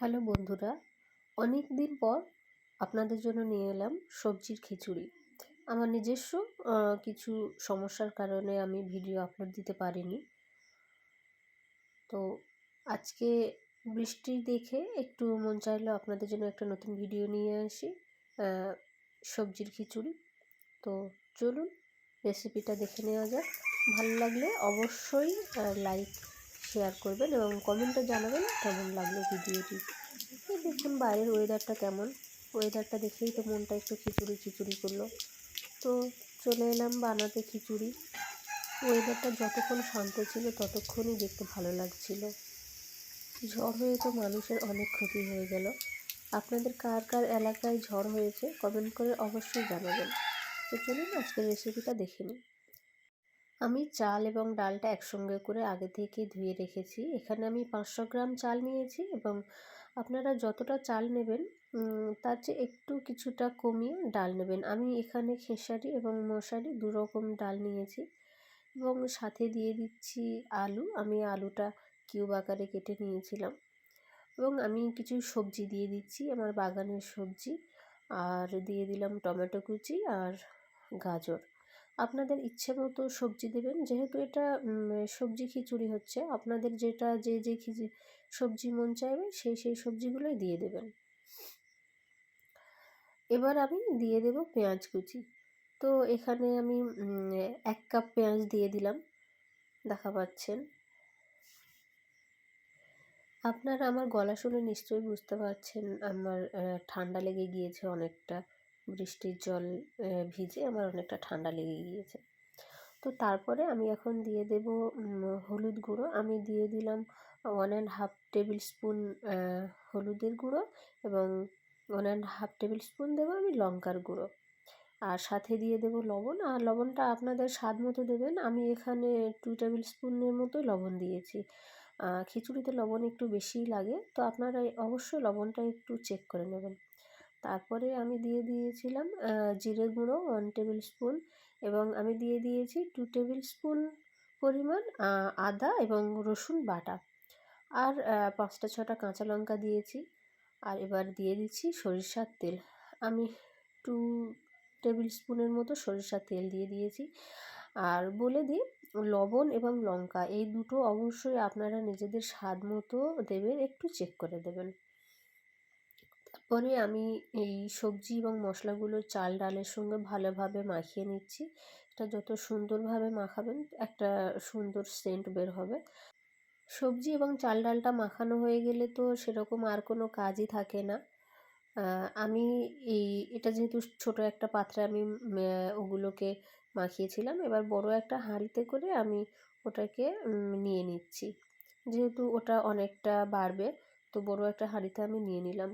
Hello বন্ধুরা অনেক দিন পর আপনাদের জন্য নিয়ে এলাম সবজির খিচুড়ি। আমার নিজস্ব কিছু সমস্যার কারণে আমি ভিডিও আপলোড দিতে পারিনি। তো আজকে বৃষ্টি দেখে একটু মন চাইলো আপনাদের জন্য একটা নতুন ভিডিও নিয়ে আসি সবজির খিচুড়ি। তো চলুন রেসিপিটা দেখে নেওয়া যাক। ভালো লাগলে অবশ্যই লাইক শেয়ার করবেন এবং কমেন্টে জানাবেন কেমন লাগল ভিডিওটি দেখুন বাইরের ওয়েদারটা কেমন। ওয়েদারটা দেখেই তো মনটা একটু খিচুড়ি খিচুড়ি করল। তো চলে এলাম বানাতে খিচুড়ি। ওয়েদারটা যতক্ষণ শান্ত ছিল ততক্ষণই দেখতে ভালো লাগছিল। ঝড় হয়ে তো মানুষের অনেক ক্ষতি হয়ে গেল। আপনাদের কার কার এলাকায় ঝড় হয়েছে কমেন্ট করে অবশ্যই জানাবেন। তো চলুন আজকের রেসিপিটা দেখে নিই। আমি চাল এবং ডালটা একসঙ্গে করে আগে থেকে ধুয়ে রেখেছি। এখানে আমি পাঁচশো গ্রাম চাল নিয়েছি এবং আপনারা যতটা চাল নেবেন তার চেয়ে একটু কিছুটা কমিয়ে ডাল নেবেন। আমি এখানে খেসারি এবং মশারি দু রকম ডাল নিয়েছি এবং সাথে দিয়ে দিচ্ছি আলু। আমি আলুটা কিউব আকারে কেটে নিয়েছিলাম এবং আমি কিছু সবজি দিয়ে দিচ্ছি, আমার বাগানের সবজি। আর দিয়ে দিলাম টমেটো কুচি আর গাজর। আপনাদের ইচ্ছে মতো সবজি দেবেন। যেহেতু এটা সবজি খিচুড়ি হচ্ছে, আপনাদের যেটা যে যে সবজি মন চাইবে, সেই সেই সবজিগুলোই দিয়ে দেবেন। এবার আমি দিয়ে দেব পেঁয়াজ কুচি। তো এখানে আমি এক কাপ পেঁয়াজ দিয়ে দিলাম। দেখা পাচ্ছেন। আপনারা আমার গলা শুনে নিশ্চয়ই বুঝতে পারছেন, আমার ঠান্ডা লেগে গিয়েছে অনেকটা। বৃষ্টির জল ভিজে আমার অনেকটা ঠান্ডা লেগে গিয়েছে। তো তারপরে আমি এখন দিয়ে দেব হলুদ গুঁড়ো। আমি দিয়ে দিলাম one and half tablespoon হলুদের গুঁড়ো এবং one and half tablespoon দেবো আমি লঙ্কার গুঁড়ো। আর সাথে দিয়ে দেবো লবণ। আর লবণটা আপনাদের স্বাদ মতো দেবেন। আমি এখানে টু টেবিল স্পুনের মতো লবণ দিয়েছি। খিচুড়িতে লবণ একটু বেশিই লাগে। তো আপনারা অবশ্যই লবণটা একটু চেক করে নেবেন। তারপরে আমি দিয়ে দিয়েছিলাম জিরে গুঁড়ো ওয়ান টেবিল স্পুন এবং আমি দিয়ে দিয়েছি টু টেবিল স্পুন পরিমাণ আদা এবং রসুন বাটা। আর পাঁচটা ছটা কাঁচা লঙ্কা দিয়েছি। আর এবার দিয়ে দিচ্ছি সরিষার তেল। আমি টু টেবিল স্পুনের মতো সরিষার তেল দিয়ে দিয়েছি। আর বলে দিই, লবণ এবং লঙ্কা এই দুটো অবশ্যই আপনারা নিজেদের স্বাদ মতো দেবেন, একটু চেক করে দেবেন। তারপরে আমি এই সবজি এবং মশলাগুলো চাল, ডালের সঙ্গে ভালোভাবে মাখিয়ে নিচ্ছি। এটা যত সুন্দরভাবে মাখাবেন, একটা সুন্দর সেন্ট বের হবে। সবজি এবং চাল, ডালটা মাখানো হয়ে গেলে তো সেরকম আর কোনো কাজই থাকে না। আমি এই, এটা যেহেতু ছোট একটা পাত্রে আমি ওগুলোকে মাখিয়েছিলাম, এবার বড় একটা হাঁড়িতে করে আমি ওটাকে নিয়ে নিচ্ছি। যেহেতু ওটা অনেকটা বাড়বে, তো বড় একটা হাঁড়িতে আমি নিয়ে নিলাম।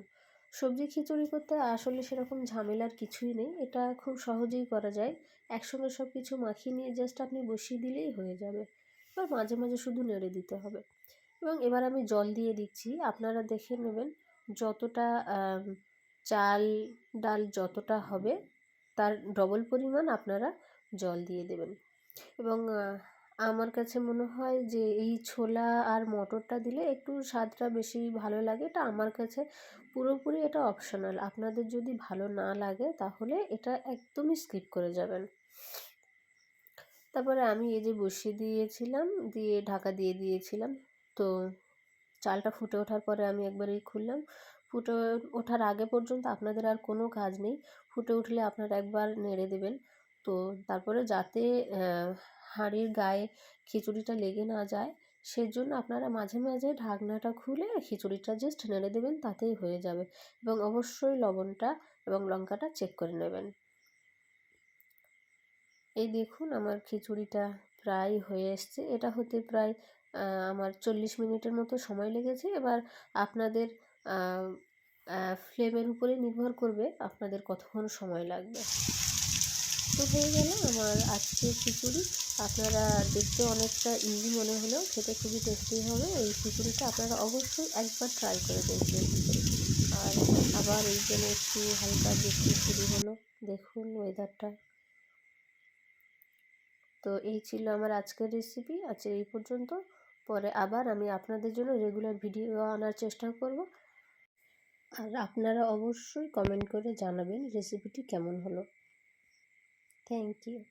সবজি খিচুড়ি করতে আসলে সেরকম ঝামেলার কিছুই নেই। এটা খুব সহজেই করা যায়। একসঙ্গে সব কিছু মাখিয়ে নিয়ে জাস্ট আপনি বসিয়ে দিলেই হয়ে যাবে। এবার মাঝে মাঝে শুধু নেড়ে দিতে হবে। এবং এবার আমি জল দিয়ে দিচ্ছি। আপনারা দেখে নেবেন যতটা চাল, ডাল যতটা হবে, তার ডবল পরিমাণ আপনারা জল দিয়ে দেবেন। এবং আমার কাছে মনে হয় যে, এই ছোলা আর মটরটা দিলে একটু স্বাদটা বেশি ভালো লাগে। এটা আমার কাছে পুরোপুরি এটা অপশনাল আপনাদের যদি ভালো না লাগে, তাহলে এটা একদমই স্কিপ করে যাবেন। তারপরে আমি এই যে বসিয়ে দিয়েছিলাম, দিয়ে ঢাকা দিয়ে দিয়েছিলাম। তো চালটা ফুটে ওঠার পরে আমি একবারেই খুললাম। ফুটে ওঠার আগে পর্যন্ত আপনাদের আর কোনো কাজ নেই। ফুটে উঠলে আপনারা একবার নেড়ে দেবেন। তো তারপরে যাতে হাঁড়ির গায়ে খিচুড়িটা লেগে না যায়, সেজন্য আপনারা মাঝে মাঝে ঢাকনাটা খুলে খিচুড়িটা জাস্ট নেড়ে দেবেন, তাতেই হয়ে যাবে। এবং অবশ্যই লবণটা এবং লঙ্কাটা চেক করে নেবেন। এই দেখুন আমার খিচুড়িটা প্রায় হয়ে এসছে। এটা হতে প্রায় আমার চল্লিশ মিনিটের মতো সময় লেগেছে। এবার আপনাদের ফ্লেমের উপরে নির্ভর করবে আপনাদের কতক্ষণ সময় লাগবে। তো হয়ে গেল আমার আজকের খিচুড়ি। আপনারা দেখতে অনেকটা ইজি মনে হলেও খেতে খুবই টেস্টি হবে এই খিচুড়িটা। আপনারা অবশ্যই একবার ট্রাই করে দেখবেন। আর আবার এই জন্য একটু হালকা বৃষ্টি শুরু হলো। দেখুন ওয়েদারটা তো এই ছিল আমার আজকের রেসিপি আজকে এই পর্যন্ত। পরে আবার আমি আপনাদের জন্য রেগুলার ভিডিও আনার চেষ্টা করব। আর আপনারা অবশ্যই কমেন্ট করে জানাবেন রেসিপিটি কেমন হলো। Thank you.